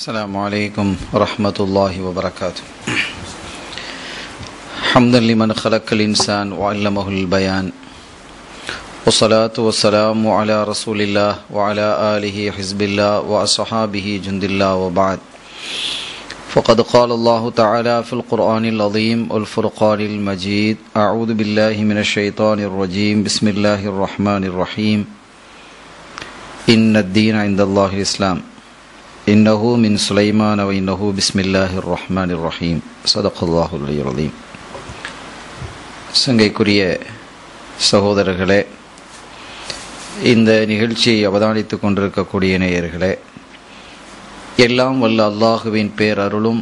السلام عليكم ورحمة الله وبركاته. حمدا لمن خلق الإنسان وعلمه البيان. والصلاة والسلام على رسول الله وعلى آله حزب الله وأصحابه جند الله وبعد. فقد قال الله تعالى في القرآن العظيم والفرقان المجيد أعوذ بالله من الشيطان الرجيم. بسم الله الرحمن الرحيم. إن الدين عند الله الإسلام. إنه من سليمان وإنه بسم الله الرحمن الرحيم صدق الله العلي العظيم சங்கைக்குரிய சகோதரர்களே இந்த நிகழ்ச்சியை அவதானித்துக் கொண்டிருக்கக்கூடிய நேயர்களே எல்லாம் வல்ல அல்லாஹுவின் பேரருளும்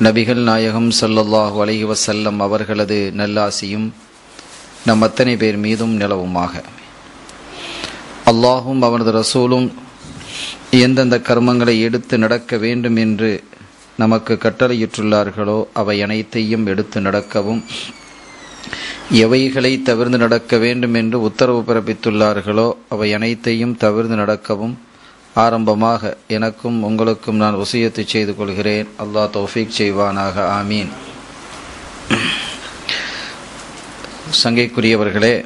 நபிகள் நாயகம் ஸல்லல்லாஹு அலைஹி வஸல்லம் அவர்களது நல்லாசியும் நம் அத்தனை பேர் மீதும் நிலவுமாக அல்லாஹும் அவனது ரசூலும் எந்தெந்த கர்மங்களை எடுத்து நடக்க வேண்டும் என்று நமக்கு கட்டளையிட்டுள்ளார்களோ அவை அனைத்தையும் எடுத்து நடக்கவும் எவைகளை தவிர்த்து நடக்க வேண்டும் என்று உத்தரவு பிறப்பித்துள்ளார்களோ அவை அனைத்தையும் தவிர்த்து நடக்கவும் ஆரம்பமாக எனக்கும் உங்களுக்கும் நான் வசியத்தை செய்து கொள்கிறேன். அல்லாஹ் தௌஃபீக் செய்வானாக. ஆமீன். சங்கைக்குரியவர்களே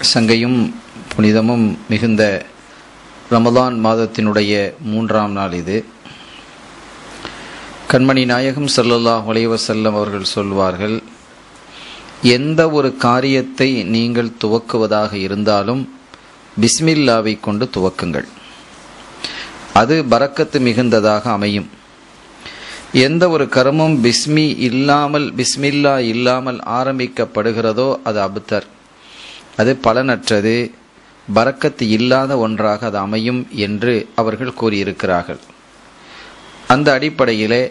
சங்கையும் புனிதமும் மிகுந்த ரமலான் மாதத்தினுடைய மூன்றாம் நாள் இது. கண்மணி நாயகம் சல்லல்லாஹ் வலைவசல்லம் அவர்கள் சொல்வார்கள் எந்த ஒரு காரியத்தை நீங்கள் துவக்குவதாக இருந்தாலும் பிஸ்மில்லாவை கொண்டு துவக்குங்கள். அது பறக்கத்து மிகுந்ததாக அமையும். எந்த ஒரு கர்மம் பிஸ்மி இல்லாமல் பிஸ்மில்லா இல்லாமல் ஆரம்பிக்கப்படுகிறதோ அது அபுத்தர். அது பலனற்றது. பறக்கத்து இல்லாத ஒன்றாக அது அமையும் என்று அவர்கள் கூறியிருக்கிறார்கள். அந்த அடிப்படையிலே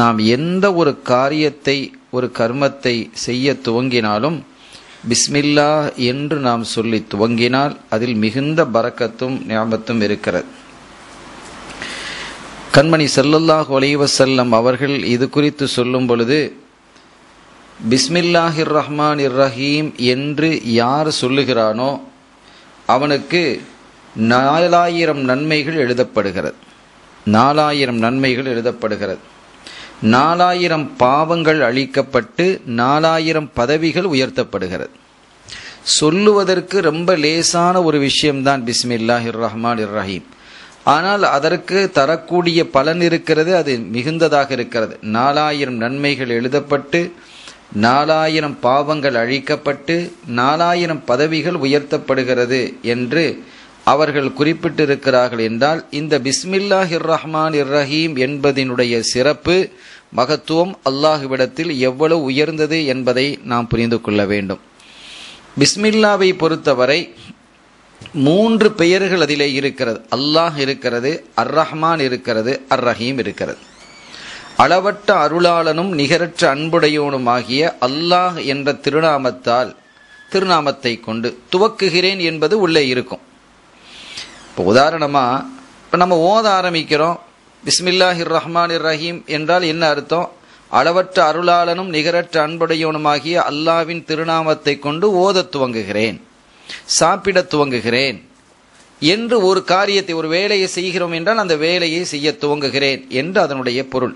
நாம் எந்த ஒரு காரியத்தை ஒரு கர்மத்தை செய்ய துவங்கினாலும் பிஸ்மில்லா என்று நாம் சொல்லி துவங்கினால் அதில் மிகுந்த பறக்கத்தும் ஞாபகத்தும் இருக்கிறது. கண்மணி சல்லல்லாஹ் ஒலைவசல்லம் அவர்கள் இது குறித்து சொல்லும் பொழுது பிஸ்மில்லாஹிர் ரஹ்மான் இர் ரஹீம் என்று யார் சொல்லுகிறானோ அவனுக்கு நாலாயிரம் நன்மைகள் எழுதப்படுகிறது. நாலாயிரம் நன்மைகள் எழுதப்படுகிறது. நாலாயிரம் பாவங்கள் அழிக்கப்பட்டு நாலாயிரம் பதவிகள் உயர்த்தப்படுகிறது. சொல்லுவதற்கு ரொம்ப லேசான ஒரு விஷயம்தான் பிஸ்மில்லாஹிர் ரஹ்மான் இர் ரஹீம் ஆனால் அதற்கு தரக்கூடிய பலன் இருக்கிறது அது மிகுந்ததாக இருக்கிறது. நாலாயிரம் நன்மைகள் எழுதப்பட்டு நாலாயிரம் பாவங்கள் அழிக்கப்பட்டு நாலாயிரம் பதவிகள் உயர்த்தப்படுகிறது என்று அவர்கள் குறிப்பிட்டிருக்கிறார்கள் என்றால் இந்த பிஸ்மில்லாஹிர் ரஹ்மான் இர் ரஹீம் என்பதனுடைய சிறப்பு மகத்துவம் அல்லாஹுவிடத்தில் எவ்வளவு உயர்ந்தது என்பதை நாம் புரிந்து கொள்ள வேண்டும். பிஸ்மில்லாவை பொறுத்தவரை மூன்று பெயர்கள் அதிலே இருக்கிறது. அல்லாஹ் இருக்கிறது அர் ரஹ்மான் இருக்கிறது அர் ரஹீம் இருக்கிறது. அளவற்ற அருளாளனும் நிகரற்ற அன்புடையோனும் ஆகிய அல்லாஹ் என்ற திருநாமத்தால் திருநாமத்தை கொண்டு துவக்குகிறேன் என்பது உள்ளே இருக்கும். இப்போ உதாரணமாக இப்போ நம்ம ஓத ஆரம்பிக்கிறோம் பிஸ்மில்லாஹிர் ரஹ்மான் ரஹீம் என்றால் என்ன அர்த்தம்? அளவற்ற அருளாளனும் நிகரற்ற அன்புடையோனுமாகிய அல்லாவின் திருநாமத்தை கொண்டு ஓத துவங்குகிறேன் சாப்பிட துவங்குகிறேன் என்று ஒரு காரியத்தை ஒரு வேலையை செய்கிறோம் என்றால் அந்த வேலையை செய்ய துவங்குகிறேன் என்று அதனுடைய பொருள்.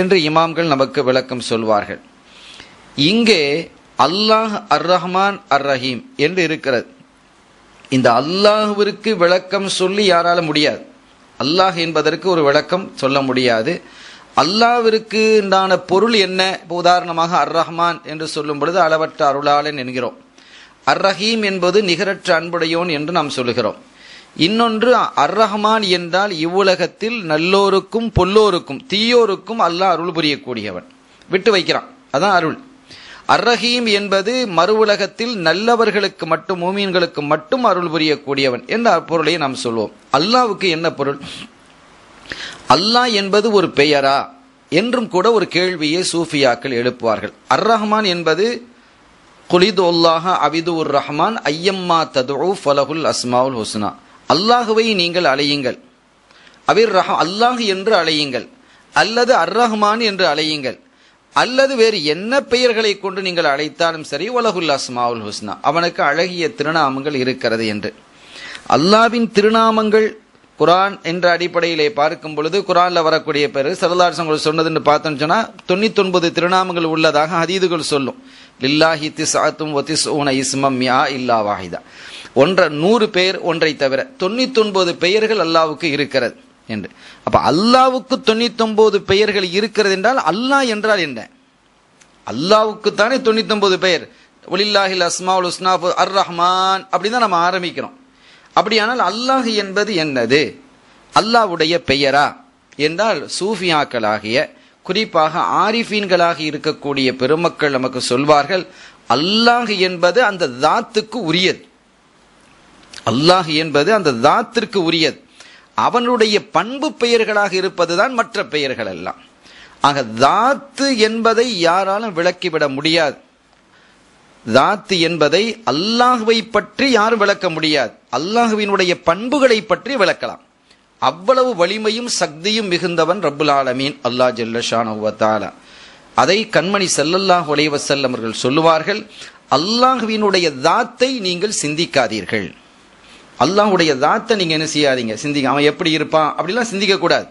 என்று இமாம்கள் நமக்கு விளக்கம் சொல்வார்கள். இங்கே அல்லாஹ் அர் ரஹ்மான் அர் ரஹீம் என்று இருக்கிறது. இந்த அல்லாஹுவிற்கு விளக்கம் சொல்லி யாரால முடியாது. அல்லாஹ் என்பதற்கு ஒரு விளக்கம் சொல்ல முடியாது. அல்லாவிற்கு உண்டான பொருள் என்ன? இப்போ உதாரணமாக அர் ரஹ்மான் என்று சொல்லும் பொழுது அளவற்ற அருளாளன் என்கிறோம். அர் ரஹீம் என்பது நிகரற்ற அன்புடையோன் என்று நாம் சொல்லுகிறோம். இன்னொன்று அர் ரஹ்மான் என்றால் இவ்வுலகத்தில் நல்லோருக்கும் பொல்லோருக்கும் தீயோருக்கும் அல்லாஹ் அருள் புரியக்கூடியவன். விட்டு வைக்கிறான். அதான் அருள். அர்ரஹீம் என்பது மறு உலகத்தில் நல்லவர்களுக்கு மட்டும் மூமீன்களுக்கு மட்டும் அருள் புரியக்கூடியவன் என்ற பொருளை நாம் சொல்வோம். அல்லாவுக்கு என்ன பொருள்? அல்லாஹ் என்பது ஒரு பெயரா? என்றும் கூட ஒரு கேள்வியை சூஃபியாக்கள் எழுப்புவார்கள். அர் ரஹ்மான் என்பது குலிதுல்லாஹ அபிது உர் ரஹ்மான் ஐயம்மா தது ஃபலகுல் அஸ்மாவுல் ஹுஸ்னா. அல்லாஹுவை நீங்கள் அழையுங்கள் அவிர் ரஹ அல்லாஹ் என்று அழையுங்கள் அல்லது அர் ரஹ்மான் என்று அழையுங்கள் அல்லது வேறு என்ன பெயர்களை கொண்டு நீங்கள் அழைத்தாலும் சரி உலகுல்லாஸ் அஸ்மாவுல் ஹுஸ்னா. அவனுக்கு அழகிய திருநாமங்கள் இருக்கிறது என்று. அல்லாவின் திருநாமங்கள் குரான் என்ற அடிப்படையிலே பார்க்கும் பொழுது குரான்ல வரக்கூடிய பேரு சரதாசங்கள் சொன்னதுன்னு பார்த்தோம்னு சொன்னா தொண்ணூத்தொன்பது திருநாமங்கள் உள்ளதாக ஹதீதுகள் சொல்லும். லில்லாஹி திசாத்தும் ஒத்திசூன இஸ்மம் யா இல்லா வாஹிதா. ஒன்றை நூறு பேர் ஒன்றை தவிர தொண்ணூத்தொன்பது பெயர்கள் அல்லாவுக்கு இருக்கிறது என்று. அப்ப அல்லாவுக்கு தொண்ணூத்தொன்பது பெயர்கள் இருக்கிறது என்றால் அல்லாஹ் என்றால் என்ன? அல்லாவுக்கு தானே தொண்ணூத்தொன்பது பெயர். ஒலில்லாஹில் அஸ்மாவுல் உஸ்னாஃபு அர் ரஹ்மான் அப்படின்னு தான் நம்ம ஆரம்பிக்கிறோம். அப்படியானால் அல்லாஹ் என்பது என்னது? அல்லாஹ்வுடைய பெயரா? என்றால் சூஃபியாக்களாகிய குறிப்பாக ஆரிஃபீன்களாக இருக்கக்கூடிய பெருமக்கள் நமக்கு சொல்வார்கள் அல்லாஹ் என்பது அந்த தாத்துக்கு உரியது. அல்லாஹ் என்பது அந்த தாத்திற்கு உரியது. அவனுடைய பண்பு பெயர்களாக இருப்பதுதான் மற்ற பெயர்கள் எல்லாம். ஆக தாத்து என்பதை யாராலும் விளக்கிவிட முடியாது. தாத்து என்பதை அல்லாஹுவை பற்றி யாரும் விளக்க முடியாது. அல்லாஹுவினுடைய பண்புகளை பற்றி விளக்கலாம். அவ்வளவு வலிமையும் சக்தியும் மிகுந்தவன் ரப்புல் ஆலமீன் அல்லாஹ் ஜல்லஷான அதை கண்மணி செல்லல்லாஹ் உலைவசல்லம் அவர்கள் சொல்லுவார்கள் அல்லாஹுவினுடைய தாத்தை நீங்கள் சிந்திக்காதீர்கள். அல்லாஹுடைய தாத்தை நீங்க என்ன செய்யாதீங்க? சிந்திங்க. அவன் எப்படி இருப்பான்? அப்படிலாம் சிந்திக்க கூடாது.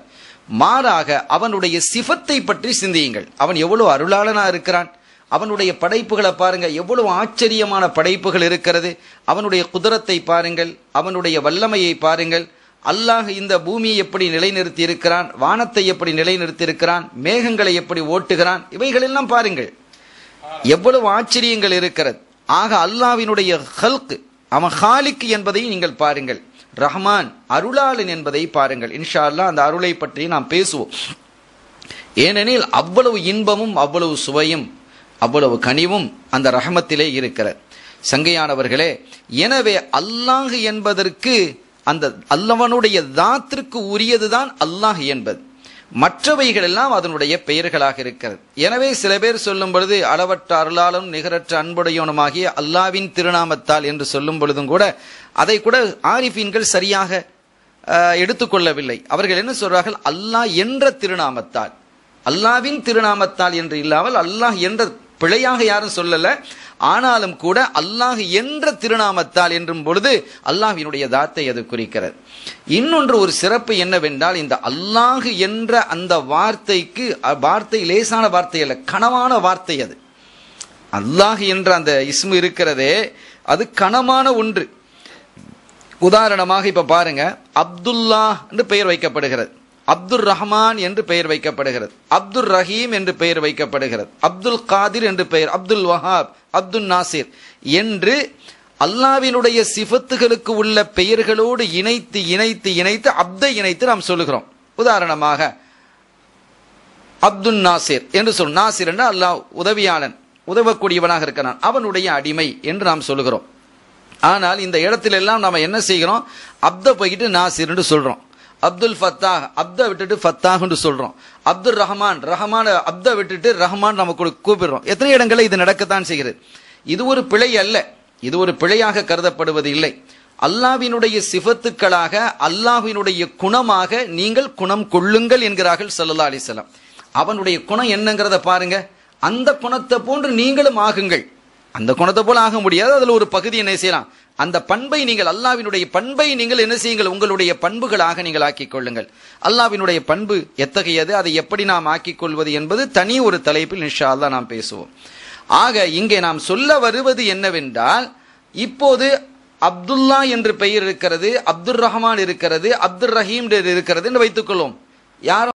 மாறாக அவனுடைய சிஃபத்தை பற்றி சிந்தியுங்கள். அவன் எவ்வளவு அருளாளனா இருக்கிறான்? அவனுடைய படைப்புகளை பாருங்க எவ்வளவு ஆச்சரியமான படைப்புகள் இருக்கிறது. அவனுடைய குதிரத்தை பாருங்கள் அவனுடைய வல்லமையை பாருங்கள். அல்லாஹ் இந்த பூமியை எப்படி நிலைநிறுத்தி இருக்கிறான் வானத்தை எப்படி நிலைநிறுத்தி இருக்கிறான் மேகங்களை எப்படி ஓட்டுகிறான் இவைகளெல்லாம் பாருங்கள். எவ்வளவு ஆச்சரியங்கள் இருக்கிறது. ஆக அல்லாவினுடைய ஹல்க் அவன் ஹாலிக் என்பதை நீங்கள் பாருங்கள். ரஹ்மான் அருளாளன் என்பதை பாருங்கள். இன்ஷா அல்லாஹ் அந்த அருளை பற்றி நாம் பேசுவோம். ஏனெனில் அவ்வளவு இன்பமும் அவ்வளவு சுவையும் அவ்வளவு கனிவும் அந்த ரஹமத்திலே இருக்கிறது சங்கையானவர்களே எனவே அல்லாஹ் என்பதற்கு அந்த அல்லவனுடைய தாத்திற்கு உரியதுதான் அல்லாஹ் என்பது. மற்றவைகள் எல்லாம் அதனுடைய பெயர்களாக இருக்கிறது. எனவே சில பேர் சொல்லும் பொழுது அளவற்ற அருளாலும் நிகரற்ற அன்புடையவனுமாகிய அல்லாவின் திருநாமத்தால் என்று சொல்லும் பொழுதும் கூட அதை கூட ஆரிஃபீன்கள் சரியாக எடுத்துக்கொள்ளவில்லை அவர்கள் என்ன சொல்றார்கள்? அல்லாஹ் என்ற திருநாமத்தால். அல்லாவின் திருநாமத்தால் என்று இல்லாமல் அல்லாஹ் என்ற பிழையாக யாரும் சொல்லல. ஆனாலும் கூட அல்லாஹ் என்ற திருநாமத்தால் என்றும் பொழுது அல்லாஹினுடைய தாத்தை அது குறிக்கிறது. இன்னொன்று ஒரு சிறப்பு என்னவென்றால் இந்த அல்லாஹ் என்ற அந்த வார்த்தைக்கு வார்த்தை லேசான வார்த்தை அல்ல கனமான வார்த்தை அது. அல்லாஹ் என்ற அந்த இஸ்மு இருக்கிறதே அது கனமான ஒன்று. உதாரணமாக இப்ப பாருங்க அப்துல்லா என்று பெயர் வைக்கப்படுகிறது. அப்துல் ரஹ்மான் என்று பெயர் வைக்கப்படுகிறது. அப்துல் ரஹீம் என்று பெயர் வைக்கப்படுகிறது. அப்துல் காதிர் என்று பெயர் அப்துல் வஹாப் அப்துல் நாசிர் என்று அல்லாவினுடைய சிஃபத்துகளுக்கு உள்ள பெயர்களோடு இணைத்து இணைத்து இணைத்து அப்தை இணைத்து நாம் சொல்லுகிறோம். உதாரணமாக அப்துல் நாசிர் என்று சொல் நாசிர் என்று அல்லாஹ் உதவியாளன் உதவக்கூடியவனாக இருக்கிறான். அவனுடைய அடிமை என்று நாம் சொல்லுகிறோம். ஆனால் இந்த இடத்துல எல்லாம் என்ன செய்கிறோம்? அப்த போய்கிட்டு நாசிர் என்று சொல்கிறோம் அப்துல் ஃபத்தாஹ் அப்தா விட்டுட்டு ஃபத்தாஹ் என்று சொல்றோம். அப்துல் ரஹ்மான் ரஹ்மான் அப்த விட்டுட்டு ரஹ்மான் நமக்கு கூப்பிடுறோம். எத்தனை இடங்களில் இது நடக்கத்தான் செய்கிறது? இது ஒரு பிழை அல்ல. இது ஒரு பிழையாக கருதப்படுவது இல்லை. அல்லாவினுடைய சிபத்துக்களாக அல்லாஹினுடைய குணமாக நீங்கள் குணம் கொள்ளுங்கள் என்கிறார்கள் சல்லல்லா அலைஹி அவனுடைய குணம் என்னங்கிறத பாருங்க. அந்த குணத்தை போன்று நீங்களும் ஆகுங்கள். அந்த குணத்தை போல ஆக முடியாது. அதுல ஒரு பகுதி என்ன செய்யலாம்? அந்த பண்பை நீங்கள் அல்லாவினுடைய பண்பை நீங்கள் என்ன செய்யுங்கள்? உங்களுடைய பண்புகளாக நீங்கள் ஆக்கிக் கொள்ளுங்கள். அல்லாவினுடைய பண்பு எத்தகையது? அதை எப்படி நாம் ஆக்கிக் கொள்வது என்பது தனி ஒரு தலைப்பில் இன்ஷா நாம் பேசுவோம். ஆக இங்கே நாம் சொல்ல வருவது என்னவென்றால் இப்போது அப்துல்லா என்று பெயர் இருக்கிறது அப்துல் ரஹ்மான் இருக்கிறது அப்துல் ரஹீம் இருக்கிறது என்று வைத்துக் கொள்வோம் யாரும்